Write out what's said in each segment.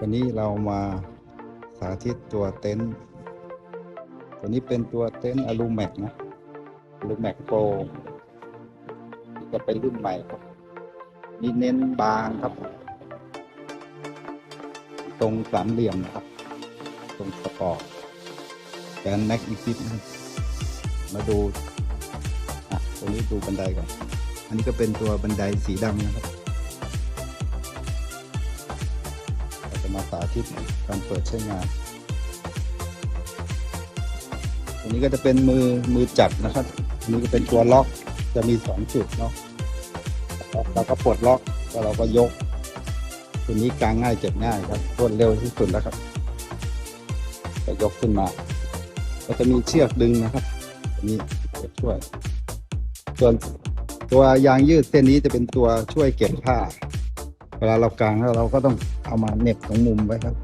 วันนี้เรามาสาธิตตัวเต็นท์ตัวนี้เป็นตัวเต็นท์อลูแม็กนะอลูแม็กโปรจะเป็นรุ่นใหม่ครับนี่เน้นบางครับ ตรงสามเหลี่ยมนะครับ ตรงสปอร์ตแกนแม็กอีฟิตมาดูอะตรงนี้ดูบันไดก่อน อันนี้ก็เป็นตัวบันไดสีดำนะครับ จะมาสาธิตการเปิดใช้งานอันนี้ก็จะเป็นมือมือจับนะครับอันนี้ก็เป็นตัวล็อกจะมีสองจุดเนาะเราก็ปลดล็อกแล้วเราก็ยก ตัวนี้กางง่ายเก็บง่ายครับรวดเร็วที่สุดแล้วครับจะยกขึ้นมาก็จะมีเชือกดึงนะครับอันนี้จะช่วย ส่วนตัวยางยืดเส้นนี้จะเป็นตัวช่วยเก็บผ้า เวลาเรากางแล้วเราก็ต้องเอามาเน็บตรงมุมไว้ครับ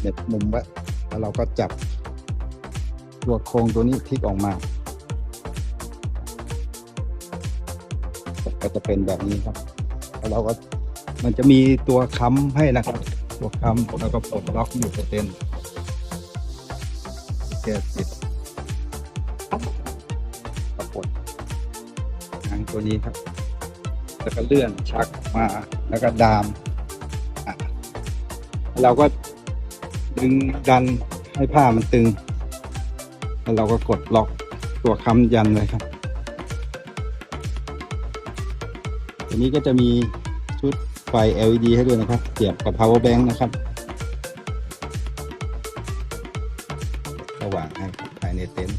เน็บมุมไว้แล้วเราก็จับตัวโครงตัวนี้พลิกออกมา ก็จะเป็นแบบนี้ครับแล้วเราก็มันจะมีตัวค้ำให้นะครับ ตัวค้ำแล้วก็ปลดล็อกอยู่เต็นแก้ติดก็ปลดทางตัวนี้ครับ แล้วก็เลื่อนชักมา แล้วก็ดาม เราก็ดึงดันให้ผ้ามันตึง แล้วเราก็กดล็อกตัวค้ำยันเลยครับตัวนี้ก็จะมีชุดไฟ LED ให้ด้วยนะครับเสียบกับ power bank นะครับ ว่างให้ภายในเต็นท์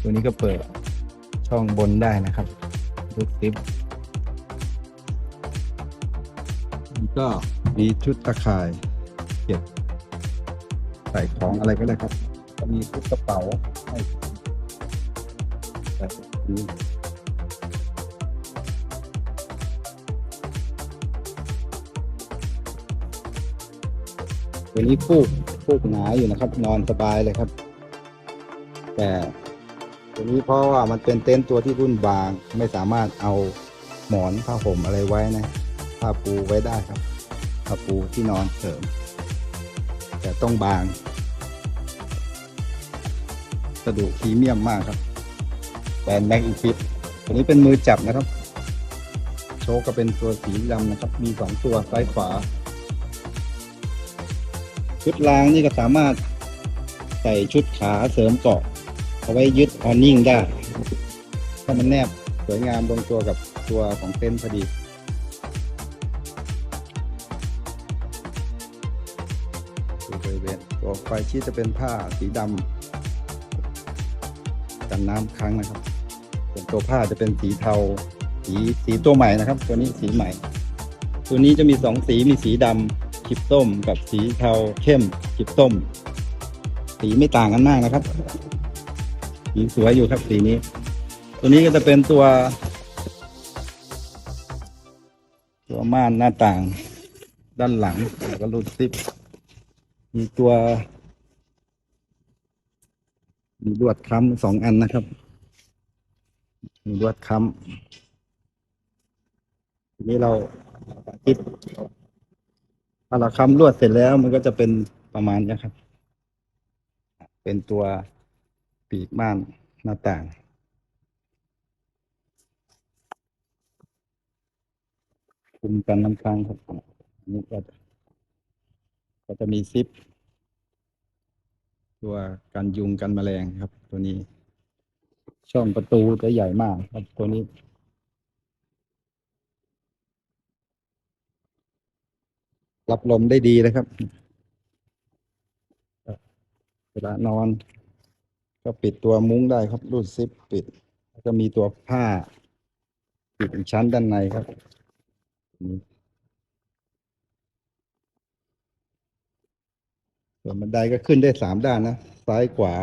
ตัวนี้ก็เปิดช่องบนได้นะครับลูกซิปก็มีชุดตะข่ายเก็บใส่ของอะไรก็ได้ครับ ก็มีชุดกระเป๋าให้แบบนี้ตัวนี้ฟูก ฟูกหนาอยู่นะครับ นอนสบายเลยครับ แต่ตัวนี้เพราะว่ามันเป็นเต็นท์ตัวที่รุ่นบางไม่สามารถเอาหมอนผ้าห่มอะไรไว้นะผ้าปูไว้ได้ครับผ้าปูที่นอนเสริม แต่ต้องบางกระดูกพรีเมียมมากครับแบรนด์แม็กอีฟิตตัวนี้เป็นมือจับนะครับ โชคก็เป็นตัวสีดำนะครับ มีสองตัวซ้ายขวา ชุดรางนี่ก็สามารถใส่ชุดขาเสริมเกาะเอาไว้ยึดออนนิ่งได้ถ้ามันแนบสวยงามลงตัวกับตัวของเต็นท์พอดีดูบริเวณตัวไฟชีตจะเป็นผ้าสีดำกันน้ำค้างนะครับ ส่วนตัวผ้าจะเป็นสีเทา สีสีตัวใหม่นะครับ ตัวนี้สีใหม่ ตัวนี้จะมีสองสีมีสีดำ ขิบส้มกับสีเทาเข้มขิบส้ม สีไม่ต่างกันมากนะครับสีสวยอยู่ครับสีนี้ ตัวนี้ก็จะเป็นตัว ตัวม่านหน้าต่าง ด้านหลังแล้วก็รูดซิปมีตัว มีลวดค้ำสองอันนะครับ มีลวดค้ำทีนี้เราคิด พอเราค้ำลวดเสร็จแล้วมันก็จะเป็นประมาณนี้ครับ เป็นตัวปีกม่านหน้าต่าง คุมกันน้ำค้างครับนนี้ก็จะก็จะมีซิป ตัวกันยุงกันแมลงครับ ตัวนี้ ช่องประตูจะใหญ่มากครับตัวนี้ รับลมได้ดีนะครับ เวลานอน ก็ปิดตัวมุ้งได้ครับรูดซิปปิด แล้วก็มีตัวผ้า ปิดอีกชั้นด้านในครับส่วนบันไดก็ขึ้นได้สามด้านนะ ซ้ายขวา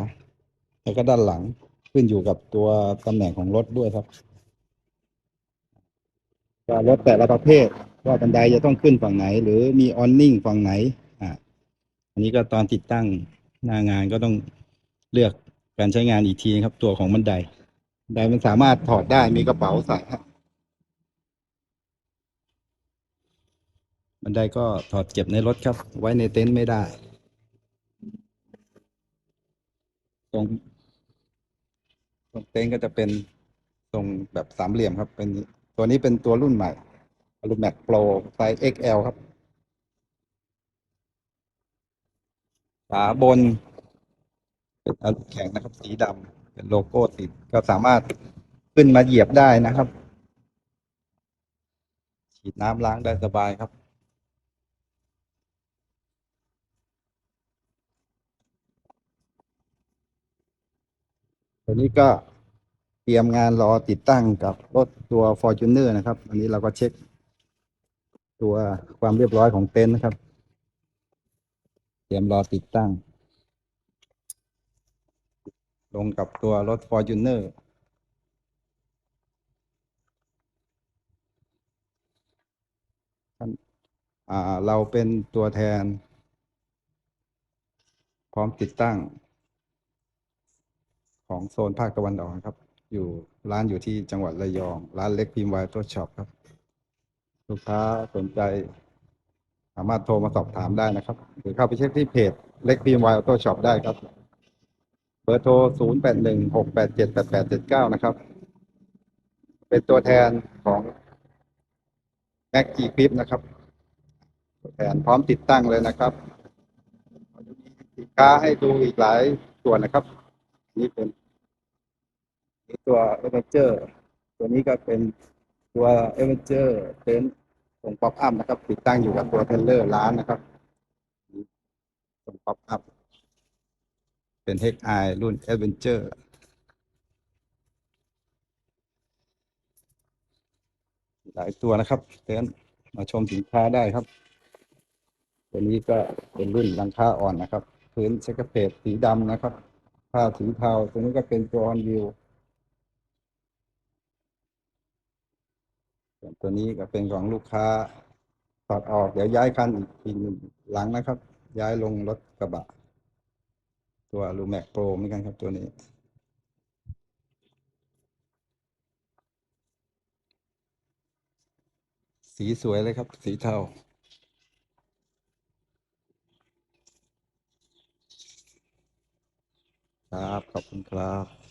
แล้วก็ด้านหลังขึ้นอยู่กับตัวตำแหน่งของรถด้วยครับว่รถแต่ละประเภท ว่าบันไดจะต้องขึ้นฝั่งไหน หรือมีออนนิ่งฝั่งไหนอ่าอันนี้ก็ตอนติดตั้งหน้างานก็ต้องเลือกการใช้งานอีกทีนะครับ ตัวของบันไดบันไดมันสามารถถอดได้มีกระเป๋าใส่ครับบันไดก็ถอดเก็บในรถครับ ไว้ในเต็นท์ไม่ได้ตรงตรงเต็นท์ก็จะเป็นทรงแบบสามเหลี่ยมครับ เป็นตัวนี้เป็นตัวรุ่นใหม่ รุ่นแม็กโปรไซส์ XL ครับฝาบนเป็นอลูแข็งนะครับ สีดำเป็นโลโก้ติดก็สามารถขึ้นมาเหยียบได้นะครับ ฉีดน้ำล้างได้สบายครับตัวนี้ก็เตรียมงานรอติดตั้งกับรถตัว Fortuner นะครับ อันนี้เราก็เช็ค ตัวความเรียบร้อยของเต็นท์นะครับ เตรียมรอติดตั้ง ลงกับตัวรถ Fortuner ท่านอ่าเราเป็นตัวแทน พร้อมติดตั้ง ของโซนภาคตะวันออกครับ อยู่ร้านอยู่ที่จังหวัดระยอง ร้านเล็กพิมพ์ไวตัวช็อปครับ ลูกค้าสนใจสามารถโทรมาสอบถามได้นะครับ หรือเข้าไปเช็คที่เพจเล็กพิมพ์ไวตัวช็อปได้ครับ เบอร์โทร 0 8 1 6 8 7 8 8 7 9 นะครับ เป็นตัวแทนของแม็กจีคลิปนะครับตัวแทนพร้อมติดตั้งเลยนะครับสินค้าให้ดูอีกหลายส่วนนะครับ นี่เป็นนี่ตัวเอเวอเจอร์ ตัวนี้ก็เป็นตัวเอเวอเจอร์เต็น ตรงป๊อปอัพนะครับ ติดตั้งอยู่กับตัวเทเลอร์ร้านนะครับตรงป๊อปอัพเป็น HI รุ่น Adventure หลายตัวนะครับเต็นมาชมสินค้าได้ครับ ตัวนี้ก็เป็นรุ่นลังคาอ่อนนะครับ พื้นเช็คเพจสีดำนะครับ ผ้าสีเทาตัวนี้ก็เป็นตัวออนวิวส่วน ตัวนี้ก็เป็นของลูกค้าถอดออกเดี๋ยวย้ายคันอีกทีหนึ่งหลังนะครับ ย้ายลงรถกระบะ ตัวลูแม็กโปรเหมือนกันครับตัวนี้สีสวยเลยครับ สีเทาครับ ขอบคุณครับ